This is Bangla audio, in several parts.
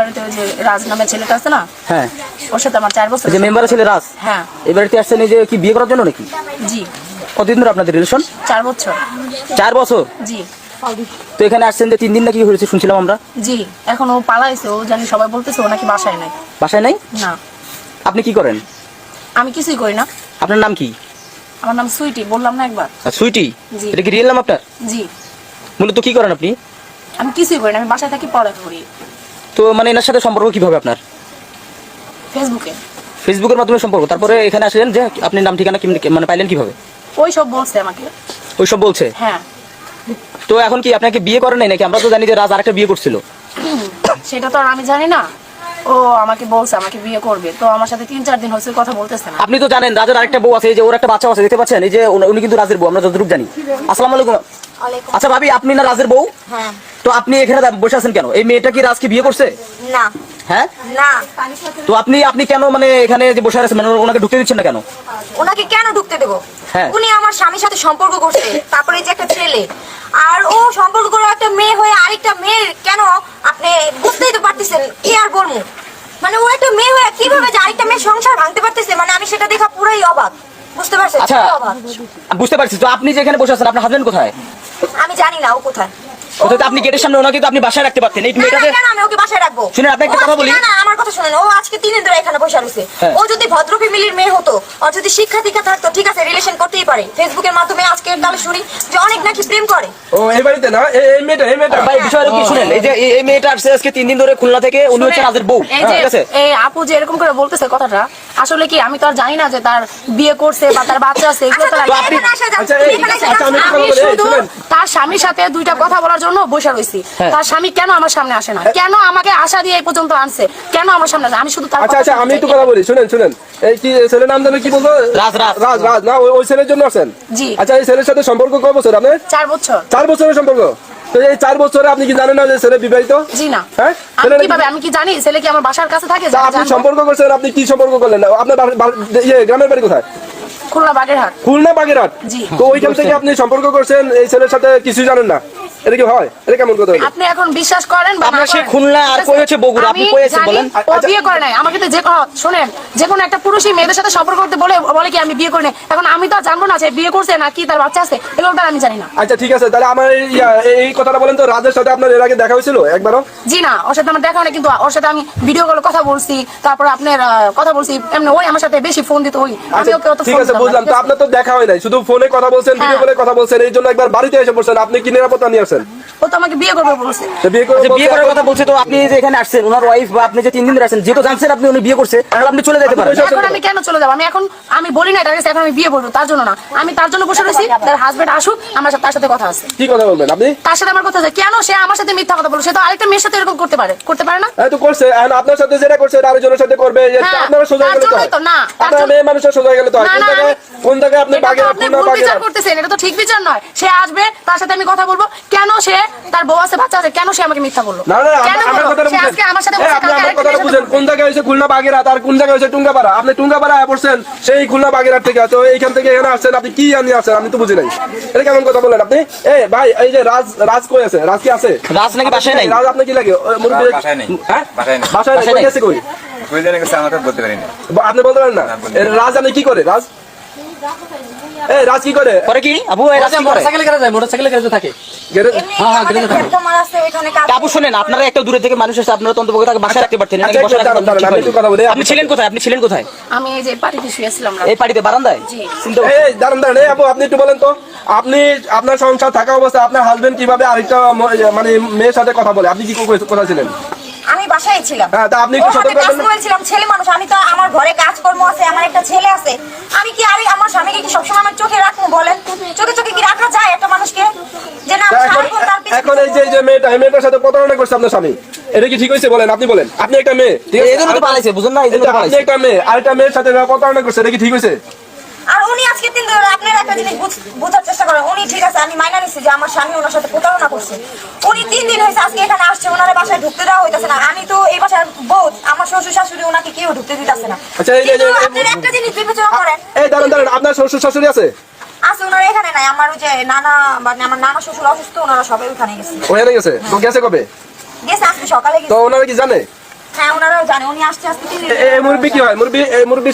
বাড়িতে ওই যে রাজ নামের ছেলেটা আছে না? হ্যাঁ। ওর সাথে আমার চার বছর যে মেম্বার ছিল রাজ? হ্যাঁ। এই বাড়িতে আসছেন এই যে কি বিয়ে করার জন্য নাকি? জি। কতদিন ধরে আপনাদের রিলেশন চার বছর। চার বছর? জি। তো এখানে আসছেন যে তিন দিন নাকি হয়েছে শুনছিলাম আমরা। জি। এখন ও পালাইছে ও জানি সবাই বলতেছে ও নাকি বাসায় নাই। বাসায় নাই? না। আপনি কি করেন? আমি কিছুই করি না। আপনার নাম কি? আমার নাম সুইটি বললাম না একবার। আর সুইটি? এটা কি রিয়েল নাম আপনার? জি। মূলত কি করেন আপনি? আমি কিছুই করি না আমি বাসায় থাকি পড়ালেখা করি। তো মানে এনার সাথে সম্পর্ক কীভাবে আপনার? ফেসবুকে। ফেসবুকের মাধ্যমে সম্পর্ক। তারপরে এখানে আসলেন যে আপনি নাম ঠিকানা কেমনে- মানে পাইলেন কীভাবে? ওই সব বলছে আমাকে। ওইসব বলছে? হ্যাঁ। তো এখন কি আপনাকে বিয়ে করেন নাই নাকি? আমরা তো জানি যে রাজ আরেকটা বিয়ে করছিল। সেটা তো আর আমি জানি না। ও আমাকে বলছে আমাকে বিয়ে করবে। তো আমার সাথে তিন চার দিন হয়েছে কথা বলতেছে না। আপনি তো জানেন রাজের আরেকটা বউ আছে এই যে ওর একটা বাচ্চা আছে দেখতে পাচ্ছেন? এই যে উনি- উনি কিন্তু রাজের বউ আমরা যতটুকু জানি। আসসালামু আলাইকুম। আচ্ছা ভাবি আপনি না রাজের বউ? হ্যাঁ। তো আপনি এখানে বসে আছেন কেন? এই মেয়েটা কি রাজকে বিয়ে করছে? না। হ্যাঁ? না। তো আপনি আপনি কেন মানে এখানে যে বসে আছেন? মানে ওনাকে ঢুকতে দিচ্ছেন না কেন? ওনাকে কেন ঢুকতে দেবো? হ্যাঁ। উনি আমার স্বামীর সাথে সম্পর্ক করছে তারপরে যে একটা ছেলে। আর ও সম্পর্ক করে একটা মেয়ে হয়ে আরেকটা মেয়ের কেন আপনি বুঝতেই তো পারতেছেন কি আর বলব? মানে ও একটা মেয়ে হয়ে কীভাবে যে আরেকটা মেয়ের সংসার ভাঙতে পারতেছে? মানে আমি সেটা দেখা পুরাই অবাক। বুঝতে পারছেন? আচ্ছা বুঝতে পারছি। তো আপনি যে এখানে বসে আছেন আপনার হাজবেন্ড কোথায়? আমি জানি না ও আপনি গেটের সামনে ওনাকে তো আপনি বাসায় রাখতে পারতেন। এই মেয়েটাকে আমি ওকে বাসায় রাখব? শুনেন, আপনাকে একটা কথা বলি। না, আমার কথা শুনেন ও আজকে তিন দিন ধরে এখানে বসে রয়েছে। হ্যাঁ। ও যদি ভদ্র ফ্যামিলির মেয়ে হতো আর যদি শিক্ষা দীক্ষা থাকতো ঠিক আছে রিলেশন করতেই পারে। ফেসবুকের মাধ্যমে আজকে কালে শুনি যে অনেক নাকি প্রেম করে। ও এই বাড়িতে না? এই মেয়েটা এই মেয়েটা। ভাই বিষয়টা কি শুনেন এই যে এই- এই মেয়েটা আসছে আজকে তিন দিন ধরে খুলনা থেকে উনি হচ্ছে রাজের বউ ঠিক আছে? এই আপু যে এরকম করে বলতেছে কথাটা আসলে কি আমি তো আর জানি না যে তার বিয়ে করছে বা তার বাচ্চা আছে এগুলো আচ্ছা আচ্ছা, আচ্ছা, আমি শুধু তার স্বামীর সাথে দুইটা কথা বলার জন্য বসে রয়েছি হ্যাঁ। তার স্বামী কেন আমার সামনে আসে না? কেন আমাকে আশা দিয়ে এই পর্যন্ত আনছে? কেন আমার সামনে আসে? আমি শুধু তার আচ্ছা আচ্ছা আমি একটু কথা বলি শুনেন শুনেন। এই কি ছেলের নাম জানেন কি বলব? রাজ, রাজ। রাজ না ওই- ছেলের জন্য আছেন জি। আচ্ছা এই ছেলের সাথে সম্পর্ক কয় বছর আপনার? চার বছর। চার বছরের সম্পর্ক? তো এই চার বছরে আপনি কি জানেন না যে ছেলে বিবাহিত? জি না। হ্যাঁ? আমি কীভাবে আমি কি জানি? ছেলে কি আমার বাসার কাছে থাকে? আপনি সম্পর্ক করছেন আপনি কি সম্পর্ক করলেন? আপনার ইয়ে গ্রামের বাড়ি কোথায়? খুলনা বাগেরহাট। খুলনা বাগেরহাট। জি। তো ওইখান থেকে আপনি সম্পর্ক করছেন এই ছেলের সাথে কিছু জানেন না? এটা কি হয়? এটা কেমন কথা আপনি এখন বিশ্বাস করেন বা আপনার সে খুলনা আর কই হচ্ছে বগুড়া, আপনি আমি কই আছেন বলেন? ও আচ্ছা। বিয়ে করে নাই। আমাকে তো যে শুনেন যে কোনো একটা পুরুষই মেয়েদের সাথে সম্পর্ক করতে বলে বলে কি আমি বিয়ে করি নাই? এখন আমি তো জানব না যে বিয়ে করছে না কি তার বাচ্চা আছে এগুলো আমি জানি না। আচ্ছা ঠিক আছে। তাহলে আমার এই এই- এই কথাটা বলেন তো রাজের সাথে আপনার এর আগে দেখা হয়েছিল একবারও? জি না ওর সাথে আমার দেখা হয় কিন্তু ওর সাথে আমি ভিডিও কলে কথা বলছি তারপর আপনার কথা বলছি এমনি ওই আমার সাথে বেশি ফোন দিত ওই। আমি আচ্ছা ওকে অত ঠিক আছে বুঝলাম। তো আপনার তো দেখা হয় নাই শুধু ফোনে কথা বলছেন ভিডিও হ্যাঁ। কলে কথা বলছেন এই জন্য একবার বাড়িতে এসে পড়ছেন আপনি কি নিরাপত্তা নিয়ে আসেন ও তো আমাকে বিয়ে করবে বলছে। বিয়ে করে আচ্ছা, বিয়ে করার কথা বলছে তো আপনি যে এখানে আসছেন ওনার ওয়াইফ বা আপনি যে তিন দিন ধরে যেহেতু জানছেন আপনি উনি বিয়ে করছে তাহলে আপনি চলে যেতে পারেন। এখন আমি কেন চলে যাব? আমি এখন আমি বলি না এখন আমি বিয়ে করব তার জন্য না। আমি তার জন্য বসে রয়েছি তার হাজবেন্ড আসুক আমার সাথে তার সাথে কথা আছে। কি কথা বলবেন আপনি? তার সাথে আমার কথা আছে। কেন সে আমার সাথে মিথ্যা কথা বলছে সে তো আরেকটা মেয়ের সাথে এরকম করতে পারে করতে পারে না? হ্যাঁ তো করছে। এখন আপনার সাথে যেটা করছে এটা আরেকজনের সাথে করবে। হ্যাঁ, আপনারা সোজা গেলে তো না, আপনারা মেয়ে মানুষের সোজা গেলে তো কোন জায়গায় কোন জায়গায় আপনি বাগের আপনি বিচার করতেছেন এটা তো ঠিক বিচার নয়। সে আসবে তার সাথে আমি কথা বলব। কেন সে তার বউ আছে বাচ্চা আছে কেন সে আমাকে মিথ্যা বলল? না না কেন আমার বলল? কথাটা সে আজকে আমার সাথে বুঝেন বসে আপনি কালকে আমার আরেকটা কথাটা মেয়ের সাথে বুঝেন কোন জায়গায় হয়েছে খুলনা বাগেরহাট আর কোন জায়গায় হয়েছে টুঙ্গাপাড়া? আপনি টুঙ্গাপাড়া পড়ছেন সেই খুলনা বাগেরহাট থেকে। তো এইখান থেকে এখানে আসছেন আপনি কি আসছেন? আমি তো বুঝি নাই। এটা কেমন কথা বলেন আপনি? এই ভাই এই যে রাজ রাজ কই আছে? রাজ কি আছে? রাজ নাকি বাসায় নাই? রাজ আপনি কি লাগে? ওই মুরব্বি রাজ বাসায় নেই। হ্যাঁ? বাসায় নেই। বাসায় নেই বাসায় কই নেই। গেছে কই? কই জানে গেছে আমাকে বলতে পারি না বা- আপনি বলতে পারেন না? রাজ আপনি কি করে? রাজ? এই রাজ কি করে? পরে কি? আবু এই রাজ মোটরসাইকেল গ্যারেজে মোটরসাইকেল গ্যারেজে থাকে। গেরে- এমনি আমাদের প্ল্যাটফর্ম আছে আপু শুনেন আপনারা একটা দূরে থেকে মানুষ এসে আপনারা তন্তপক্ষে তাকে বাসায় রাখতে পারতেন নাকি আচ্ছা, রাখতে দাঁড়ান, দাঁড়ান, পারতেন? আমি একটু কথা বলি। আপনি ছিলেন কোথায়? আপনি ছিলেন কোথায়? আমি এই যে পার্টিতে শুয়েছিলাম এই পার্টিতে বারান্দায়? জি। এই, এই, দাঁড়ান দাঁড়ান এই আপু আপনি একটু বলেন তো আপনি আপনার সংসার থাকা অবস্থায় আপনার হাজবেন্ড কীভাবে আরেকটা মানে মেয়ের সাথে কথা বলে? আপনি কি কো- কোথায় ছিলেন? আমি বাসায় ছিলাম। হ্যাঁ, তা আপনি একটু সতর্ক কাজ করবেন না? করেছিলাম ছেলে মানুষ আমি তো আমার ঘরে কাজকর্ম আছে আমার একটা ছেলে আছে। আমি কি আমি আমার স্বামীকে কি সবসময় আমার চোখে রাখব বলেন? চোখে চোখে কি রাখা যায় একটা মানুষকে? যে না আমি এখন তার পিছনে এখন এই যে এই যে মেয়েটা এই মেয়েটার সাথে প্রতারণা করছে আপনার স্বামী। এটা কি ঠিক হয়েছে বলেন? আপনি বলেন। আপনি একটা মেয়ে ঠিক আছে? এই জন্য তো পালাইছে বুঝুন না এই জন্য তো আপনি একটা মেয়ে আরেকটা মেয়ের সাথে প্রতারণা করছে এটা কি ঠিক হয়েছে? আর উনি আজকে তিন ধরে আপনার একটা জিনিস বোঝার চেষ্টা করেন। উনি ঠিক আছে আমি মাইনা নিচ্ছি যে আমার স্বামী ওনার সাথে প্রতারণা করছে। উনি তিন দিন হয়েছে আজকে এখানে আসছে ওনার বাসায় ঢুকতে দেওয়া হইতাছে না। আমি তো এই বাসার বউ আমার শ্বশুর শাশুড়ি ওনাকে কেউ ঢুকতে দিতেছে না। আচ্ছা, এই যে- কিন্তু আপনার একটা জিনিস বিবেচনা করেন। এই দাঁড়ান দাঁড়ান আপনার শ্বশুর শাশুড়ি আছে? আছে ওনারা এখানে নাই। আমার যে নানা মানে আমার নানা শ্বশুর অসুস্থ ওনারা সবাই ওখানে গেছে। ওখানে গেছে? তো গেছে কবে? গেছে আজকে সকালে তো গেছে ওনারা কি জানে? হ্যাঁ কি হয়?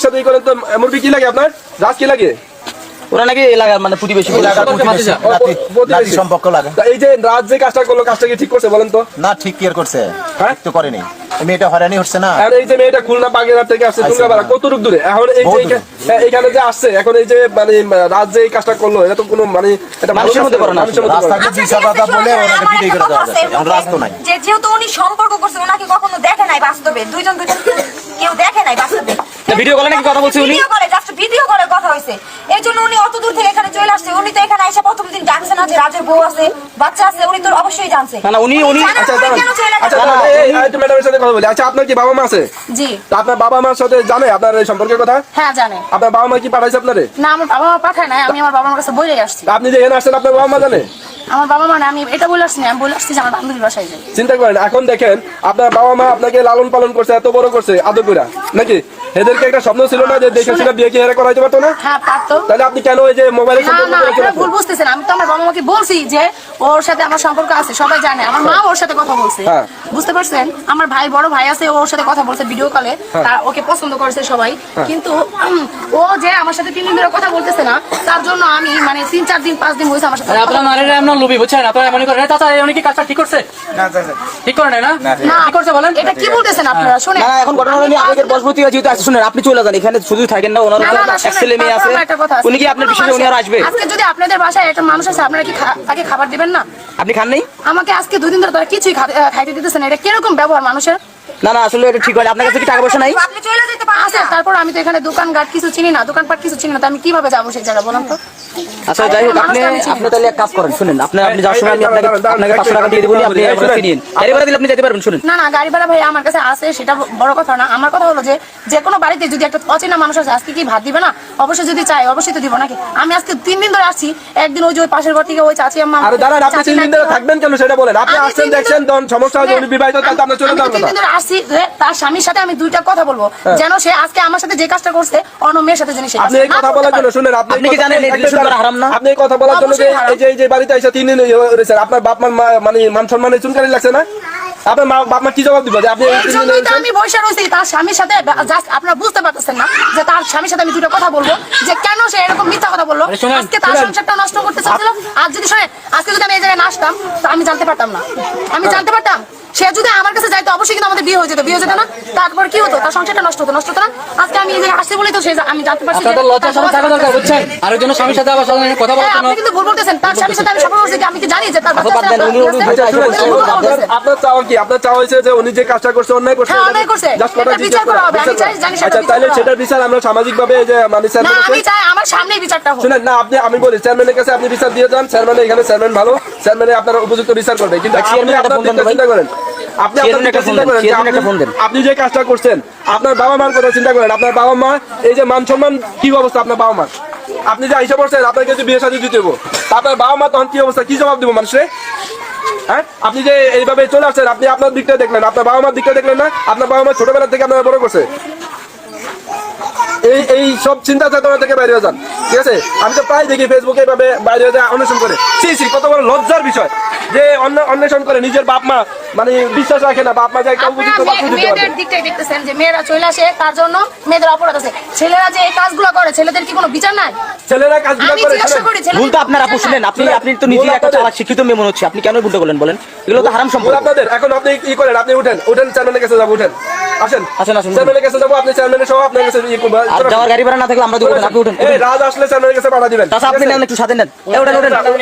সাথে তো কি লাগে আপনার? রাজ কি লাগে? ওরা নাকি এলাকার মানে প্রতিবেশী। সম্পর্ক লাগে। এই যে রাজ যে কাজটা করল কাজটা কি ঠিক করছে বলেন তো? না ঠিক কেয়ার করছে? হ্যাঁ? তো করেনি। মেয়েটা হয়রানি হচ্ছে না? আর এই যে মেয়েটা খুলনা বাগেরহাট থেকে আসছে আচ্ছা, টুঙ্গাপাড়া না। দূরে এখন এই যে এইখা- হ্যাঁ, এইখানে যে আসছে এখন এই যে মানে রাজ যে এই কাজটা করল এটা তো কোনো মানে এটা মানুষের মধ্যে করে না ঠিক আছে, কথা বলে ওনাকে আমার করে দেওয়া এখন রাস্তা নাই। যে যেহেতু উনি সম্পর্ক করছে ওনাকে কখনো দেখে নাই বাস্তবে। দুইজন দুইজন কেউ দেখে নাই বাস্তবে। ভিডিও কলে নাকি কথা বলছে উনি? ভিডিও কলে জাস্ট ভিডিও কলে কথা হয়েছে এই জন্য উনি অত দূর থেকে এখানে চলে আসছে উনি তো এখানে এসে প্রথম দিন জানছে না যে রাজের বউ আছে বাচ্চা আছে উনি তো অবশ্যই জানছে না, না, উনি- উনি- আচ্ছা, দাঁড়ান। আচ্ছা, এই ম্যাডামের সাথে কথা বলি। আচ্ছা, আপনার কি বাবা মা আছে? জি তা আপনার বাবা মার সাথে জানে আপনার এই সম্পর্কের কথা? হ্যাঁ জানে আপনার বাবা মা কি পাঠাইছে আপনারে? না আমার বাবা মা পাঠায় নাই আমি আমার বাবা মার কাছে বলে আসছি আপনি যে এখানে আসছেন, আপনার বাবা মা জানে? আমার বাবা মা আমি এটা বলে আসছি আমি বলে আসছি যে আমার বান্ধবীর বাসায় যাই। চিন্তা করেন এখন দেখেন আপনার বাবা মা আপনাকে লালন পালন করছে এত বড় করছে আদর করে নাকি? এদেরকে একটা স্বপ্ন ছিল না যে দেখে শুনে বিয়ে কি হেরে করাইতে পারতো না? হ্যাঁ পারতো। তাহলে আপনি কেন ওই যে চলেছেন? ভুল বুঝতেছেন আমি তো আমার বাবা মাকে বলছি যে ওর সাথে আমার সম্পর্ক আছে সবাই জানে। আমার মা ওর সাথে কথা বলছে। হ্যাঁ। বুঝতে পারছেন? আমার ভাই বড় ভাই আছে ওর সাথে কথা বলছে ভিডিও কলে তার ওকে পছন্দ করেছে সবাই। হ্যাঁ। কিন্তু ও যে আমার সাথে তিন দিন ধরে কথা বলতেছে না তার জন্য আমি মানে তিন চার দিন পাঁচ দিন হয়েছে আমার সাথে আপনার নারীরা এমন লোভী বুঝছেন? আপনারা মনে করেন চাচা উনি কি কাজটা ঠিক করছে? না চাচা। ঠিক করে নাই না? না কি করছে বলেন? এটা কি বলতেছেন আপনারা? শুনে না না, এখন ঘটনা হলো আবেগের বশবর্তী হয়ে যেহেতু শুনেন আপনি চলে যান এখানে শুধু থাকেন না ওনার না, না, না, এক ছেলে মেয়ে আছে। আছে। উনি কি আপনার বিশেষে উনি আর আসবে? আজকে যদি আপনাদের বাসায় একটা মানুষ আছে আপনারা কি তাকে খাবার দিবেন না? আপনি খান নেই? আমাকে আজকে দুদিন ধরে তারা কিছুই খাইতে দিতেছে না। এটা কীরকম ব্যবহার মানুষের? না না আসলে এটা ঠিক হয় আপনার কাছে কি টাকা পয়সা নাই? আপনি চলে যেতে পারেন আছে তারপর আমি তো এখানে দোকান ঘাট কিছু চিনি না দোকানপাট কিছু চিনি না তো আমি কীভাবে যাব সেই জায়গা বলেন তো? আচ্ছা যাই হোক আপনি। আপনি তাহলে এক কাজ করেন শুনেন। আপনি আপনি যাওয়ার সময় আমি আপনাকে আপনাকে পাঁচশো টাকা দিয়ে দেবো আপনি নিন। গাড়ি ভাড়া দিলে আপনি যেতে পারবেন শুনেন। না না গাড়ি ভাড়া ভাই আমার কাছে আছে সেটা বড় কথা না। আমার কথা হলো যে যে কোনো বাড়িতে যদি একটা অচেনা মানুষ আছে আজকে কি ভাত দিবে না? অবশ্যই যদি চাই অবশ্যই তো দিব নাকি? আমি আজকে তিন দিন ধরে আসছি একদিন ওই যে ওই পাশের ঘর থেকে ওই চাচি আম্মা আরে দাঁড়ান আপনি তিন দিন ধরে থাকবেন কেন? সেটা বলেন। আপনি আসছেন দেখছেন সমস্যা উনি বিবাহিত তাহলে তো আপনার চলে তিন দিন ধরে আসছি তার স্বামীর সাথে আমি দুইটা কথা বলব। হ্যাঁ। যেন সে আজকে আমার সাথে যে কাজটা করছে অন্য মেয়ের সাথে যেন সে আপনি এই কথা বলার জন্য শুনেন আপনি আপনি কি জানেন আপনি করা হারাম না? আপনি এই কথা বলার জন্য যে এই যে এই যে বাড়িতে এসে তিন দিন রয়েছেন আপনার বাপ মা- মানে মান সম্মানে চুনকারি লাগছে না? আপনার মা বাপ মা কি জবাব দিব যে আপনি এই এই তিন দিন জন্যই তো রয়েছেন? আমি বসে রয়েছি তার স্বামীর সাথে জাস্ট আপনারা বুঝতে পারতেছেন না যে তার স্বামীর সাথে আমি দুটো কথা বলব যে কেন সে এরকম মিথ্যা কথা বলল? আজকে তার সংসারটা নষ্ট করতে চাচ্ছিল। আর যদি শোনেন আজকে যদি আমি এই জায়গায় না আসতাম আমি জানতে পারতাম না। আমি জানতে পারতাম? সে যদি আমার কাছে যাইতো অবশ্যই কিন্তু আমাদের বিয়ে হয়ে যেত বিয়ে হয়ে যেত না? তারপর কি হতো? তার সংসারটা নষ্ট হতো নষ্ট হতো না? আজকে আমি এই আসছি বলেই তো সে আমি জানতে পারছি আপনাদের লজ্জা থাকা দরকার বুঝছেন? আরেকজনের স্বামীর সাথে আবার সাধারণ কথা বলার হ্যাঁ, আপনি কিন্তু ভুল বলতেছেন। তার স্বামীর সাথে আমি সম্পর্ক করছি কি আমি কি জানি যে তার আপনার। চাওয়া কি? আপনার চাওয়া হয়েছে যে উনি যে কাজটা করছে অন্যায় করছে হ্যাঁ, অন্যায় করছে। বিচার করা হবে। আমি চাই, জানি সেটা আচ্ছা তাহলে সেটার বিচার আমরা সামাজিক ভাবে যে মানে না আমি চাই আমার সামনেই বিচারটা হোক। শুনেন না আপনি আমি বলি চেয়ারম্যানের কাছে আপনি বিচার দিয়ে যান চেয়ারম্যান এখানে চেয়ারম্যান ভালো চেয়ারম্যানে আপনার উপযুক্ত বিচার করবে। কিন্তু আপনি আপনার। চিন্তা করেন। আপনি আপনার আপনি- যে কাজটা করছেন আপনার বাবা মার কথা চিন্তা করেন আপনার বাবা মা এই যে মান সম্মান কি অবস্থা আপনার বাবা মা আপনি যে আইসা পড়ছেন আপনাকে যদি বিয়ে শাদী দিতে আপনার বাবা মা তখন কি অবস্থা? কি জবাব দিব মানুষে হ্যাঁ? আপনি যে এইভাবে চলে আসছেন আপনি আপনার দিকটা দেখলেন আপনার বাবা মার দিকটা দেখলেন না? আপনার বাবা মা ছোটবেলা থেকে আপনার বড় করছে। এই এই সব চিন্তা চেতনা থেকে বাইরে যান। ঠিক আছে? আমি তো প্রায় দেখি ফেসবুকে এভাবে বাইরে যায় অন্বেষণ করে। সি সি কত বড় লজ্জার বিষয়। যে অন্য অন্বেষণ করে নিজের বাপ মা মানে বিশ্বাস রাখে না বাপ মা যে একটা উপযুক্ত আপনারা পাত্র মে- দিতে মেয়েদের দিকটাই দেখতেছেন যে মেয়েরা চলে আসে তার জন্য মেয়েদের অপরাধ আছে। ছেলেরা যে এই কাজগুলো করে ছেলেদের কি কোনো বিচার নাই? ছেলেরা কাজগুলো করে ভুল তো আপনার শুনেন আপনি আপনি তো নিজেই একটা চালাক শিক্ষিত মেয়ে মনে হচ্ছে আপনি কেন ভুলটা করলেন বলেন? এগুলো তো হারাম সম্পর্ক আপনাদের। এখন আপনি কি করেন আপনি উঠেন উঠেন চেয়ারম্যানের কাছে যাব উঠেন। আসেন। আসেন, আসেন, চেয়ারম্যানের কাছে যাব আপনি চেয়ারম্যানের সহ আপনার কাছে ইয়ে করব। আর যাওয়ার গাড়ি ভাড়া না থাকলে আমরা দেবো আপনি উঠেন এই রাজ আসলে চেয়ারম্যানের কাছে পাঠা দিবেন। চাচা আপনি নেন একটু সাথে নেন। এই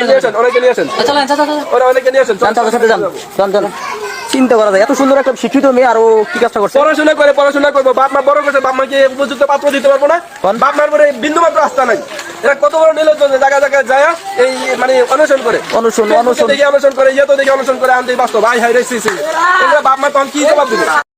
নিয়ে আসেন অনেকে নিয়ে আসেন। চাচা চাচা। ওরা অনেকে নিয়ে আসেন যান সাথে যান যান যান চিন্তা করা যায় এত সুন্দর একটা শিক্ষিত মেয়ে আর ও কি কাজটা করছে? পড়াশোনা করে পড়াশোনা করব। বাপ মা বড় করছে বাপ মাকে উপযুক্ত পাত্র দিতে পারব না? বাপ মার পরে বিন্দু মাত্র আস্থা নাই। এরা কত বড় নিল জায়গা জায়গায় যায় এই মানে অনুসরণ করে। অনুসরণ, অনুসরণ। দেখে অনুসরণ করে ইয়ে তো দেখে অনুসরণ করে আনতে বাস্তব। ভাই হাই রে বাপ মা তখন কি জবাব দিবে?